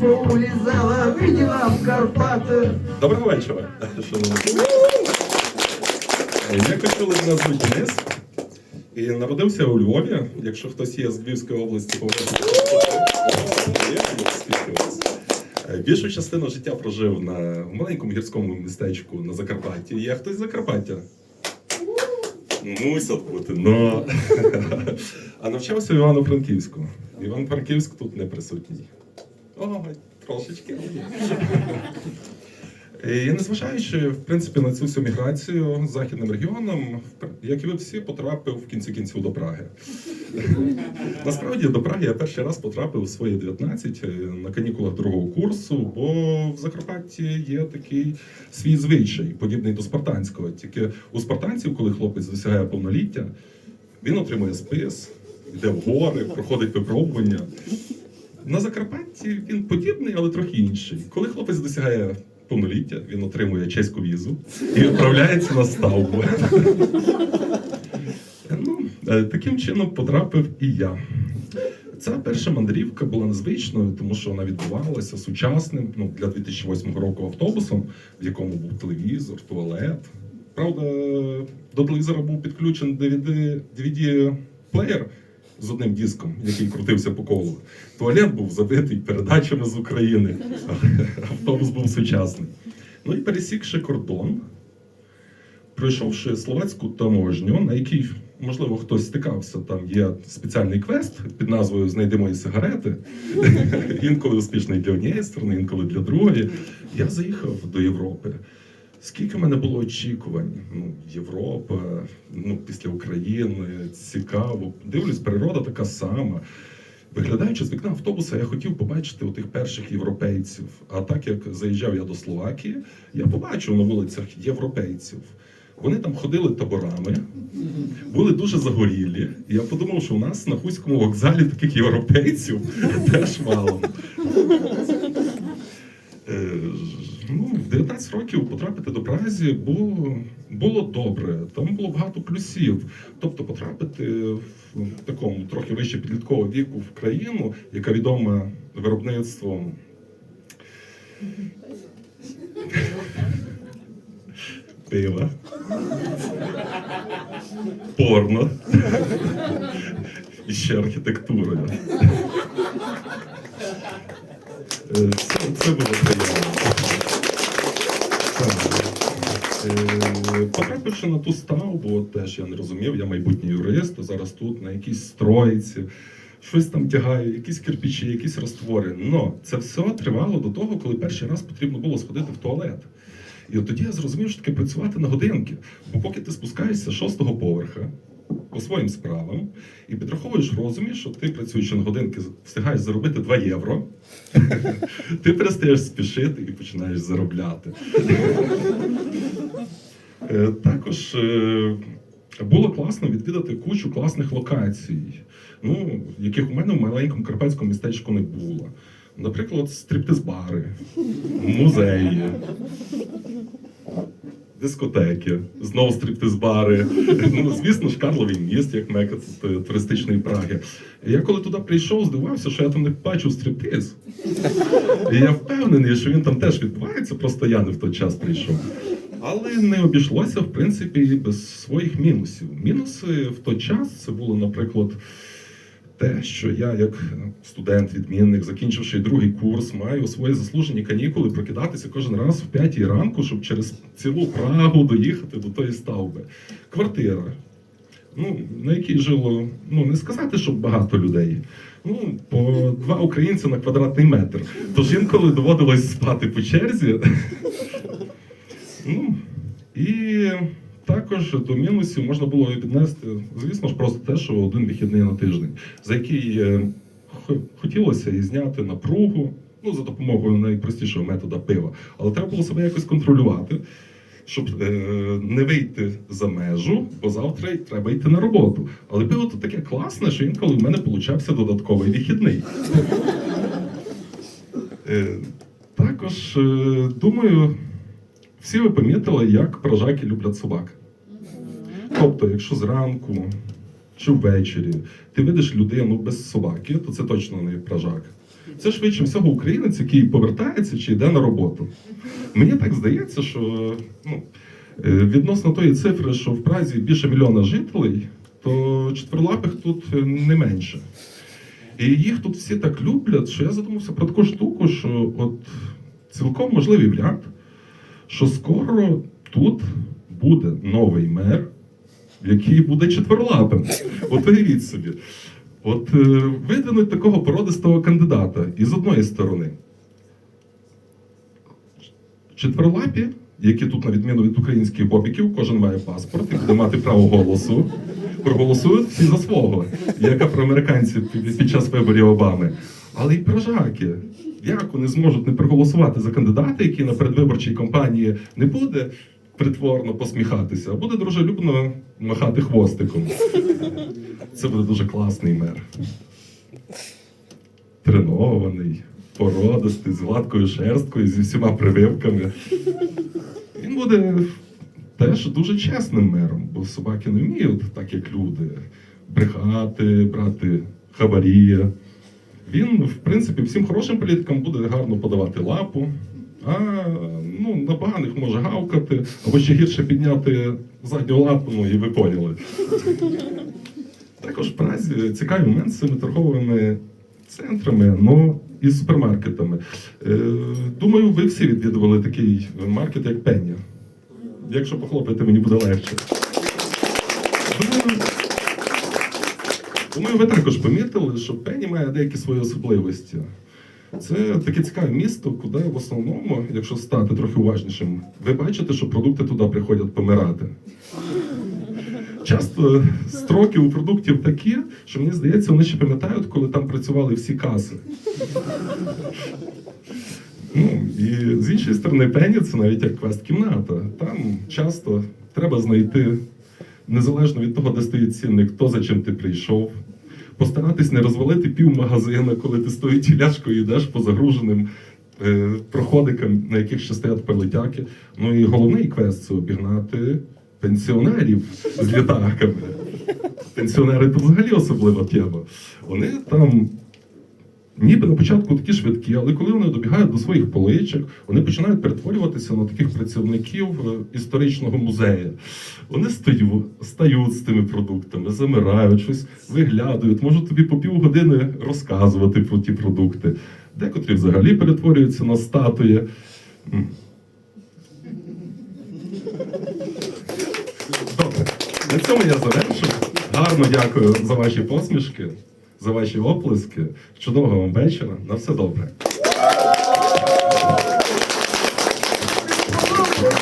поулізала, виділа в Карпати. Доброго вечора. Я Кочули мене звуть Денис. І народився у Львові. Якщо хтось є з Львівської області. Е, Більшу частину життя прожив на маленькому гірському містечку на Закарпатті. Є хтось з Закарпаття? Мусять бути, но. А навчався в Івано-Франківську. Івано-Франківськ тут не присутній. Ой, трошечки. Е, І незважаючи в принципі на цю всю міграцію західним регіоном, як і ви всі, потрапив в кінці кінців до Праги. Насправді до Праги я перший раз потрапив у свої 19 е, на канікулах другого курсу, бо в Закарпатті є такий свій звичай, подібний до спартанського. Тільки у спартанців, коли хлопець досягає повноліття, він отримує спис, йде в гори, проходить випробування. На Закарпатті він подібний, але трохи інший. Коли хлопець досягає повноліття, він отримує чеську візу і відправляється на ставбу. Ну, е, таким чином потрапив і я. Ця перша мандрівка була незвичною, тому що вона відбувалася сучасним ну, для 2008 року автобусом, в якому був телевізор, туалет. Правда, до телевізора був підключений DVD, DVD-плеєр з одним диском, який крутився по колу. Туалет був забитий передачами з України, автобус був сучасний. Ну і пересікши кордон, пройшовши словацьку таможню, на якій, можливо, хтось стикався, там є спеціальний квест під назвою Знайди мої сигарети. інколи успішний для однієї сторони, інколи для другої. Я заїхав до Європи. Скільки в мене було очікувань? Ну, Європа, ну, після України, цікаво. Дивлюсь, природа така сама. Виглядаючи з вікна автобуса, я хотів побачити тих перших європейців. А так як заїжджав я до Словакії, я побачив на вулицях європейців. Вони там ходили таборами, були дуже загорілі. Я подумав, що у нас на Хуському вокзалі таких європейців теж мало. Е, Ну, в 19 років потрапити до Празі було, було добре. Там було багато плюсів. Тобто, потрапити в такому трохи вище підліткового віку в країну, яка відома виробництвом пива, порно і ще архітектурою. Е, Це, це було приємно. Е, Потрапивши на ту ставбу, теж я не розумів, я майбутній юрист, а зараз тут на якійсь стройці, щось там тягаю, якісь кирпичі, якісь розтвори. Но це все тривало до того, коли перший раз потрібно було сходити в туалет. І от тоді я зрозумів, що таке працювати на годинки. Бо поки ти спускаєшся з шостого поверха по своїм справам і підраховуєш розумі, що ти працюючи на годинки, встигаєш заробити 2 євро, ти перестаєш спішити і починаєш заробляти. Е, Також е, було класно відвідати кучу класних локацій, ну, яких у мене в маленькому карпатському містечку не було. Наприклад, стриптиз-бари, музеї, дискотеки, знову стриптиз-бари. Ну, звісно ж, Карловий міст, як мека туристичної Праги. Я коли туди прийшов, здивувався, що я там не бачив стриптиз. І я впевнений, що він там теж відбувається, просто я не в той час прийшов. Але не обійшлося, в принципі, без своїх мінусів. Мінуси в той час це було, наприклад, те, що я, як студент-відмінник, закінчивши другий курс, маю свої заслужені канікули прокидатися кожен раз в п'ятій ранку, щоб через цілу Прагу доїхати до тої ставби. Квартира, ну, на якій жило, ну не сказати, щоб багато людей. Ну, по два українці на квадратний метр. Тож інколи доводилось спати по черзі. Ну, і також до мінусів можна було і піднести, звісно ж, просто те, що один вихідний на тиждень, за який е, хотілося і зняти напругу, ну, за допомогою найпростішого методу пива. Але треба було себе якось контролювати, щоб е, не вийти за межу, бо завтра треба йти на роботу. Але пиво то таке класне, що інколи в мене получався додатковий вихідний. Е, також, е, думаю, всі ви помітили, як пражаки люблять собак. Тобто, якщо зранку чи ввечері ти видиш людину без собаки, то це точно не пражак. Це швидше всього українець, який повертається чи йде на роботу. Мені так здається, що ну, е, відносно тої цифри, що в Празі більше мільйона жителей, то четверлапих тут е, не менше. І їх тут всі так люблять, що я задумався про таку штуку, що от цілком можливий варіант, що скоро тут буде новий мер, який буде четверлапим. От уявіть собі. От е, видвинуть такого породистого кандидата і з одної сторони. Четверлапі, які тут, на відміну від українських бобіків, кожен має паспорт і буде мати право голосу. Проголосують всі за свого, як афроамериканці під під час виборів Обами. Але й прожаки. Як вони зможуть не проголосувати за кандидата, який на передвиборчій кампанії не буде притворно посміхатися, а буде дружелюбно махати хвостиком. Це буде дуже класний мер. Тренований, породистий, з гладкою шерсткою, зі всіма прививками. Він буде теж дуже чесним мером, бо собаки не вміють, так як люди, брехати, брати хабарі. Він, в принципі, всім хорошим політикам буде гарно подавати лапу, а ну, на поганих може гавкати, або ще гірше підняти задню лапу, ну і ви поняли. Також в Празі цікавий момент з цими торговими центрами, ну і супермаркетами. Е, думаю, ви всі відвідували такий маркет, як Пення. Якщо похлопаєте, мені буде легше. Думаю, ви також помітили, що Пенні має деякі свої особливості. Це таке цікаве місто, куди в основному, якщо стати трохи уважнішим, ви бачите, що продукти туди приходять помирати. Часто строки у продуктів такі, що мені здається, вони ще пам'ятають, коли там працювали всі каси. Ну, і з іншої сторони, пені це навіть як квест-кімната. Там часто треба знайти, незалежно від того, де стоїть цінник, хто за чим ти прийшов. Постаратись не розвалити пів магазина, коли ти стоїть тіляшкою йдеш по загруженим е, проходикам, на яких ще стоять пелетяки. Ну і головний квест це обігнати пенсіонерів з літаками. Пенсіонери то взагалі особлива тема. Вони там ніби на початку такі швидкі, але коли вони добігають до своїх поличок, вони починають перетворюватися на таких працівників е, історичного музею. Вони стають, стають з тими продуктами, замирають, щось виглядають, можуть тобі по півгодини розказувати про ті продукти. Декотрі взагалі перетворюються на статуї. Добре, на цьому я завершу. Гарно дякую за ваші посмішки, за ваші оплески. Чудового вам вечора. На все добре.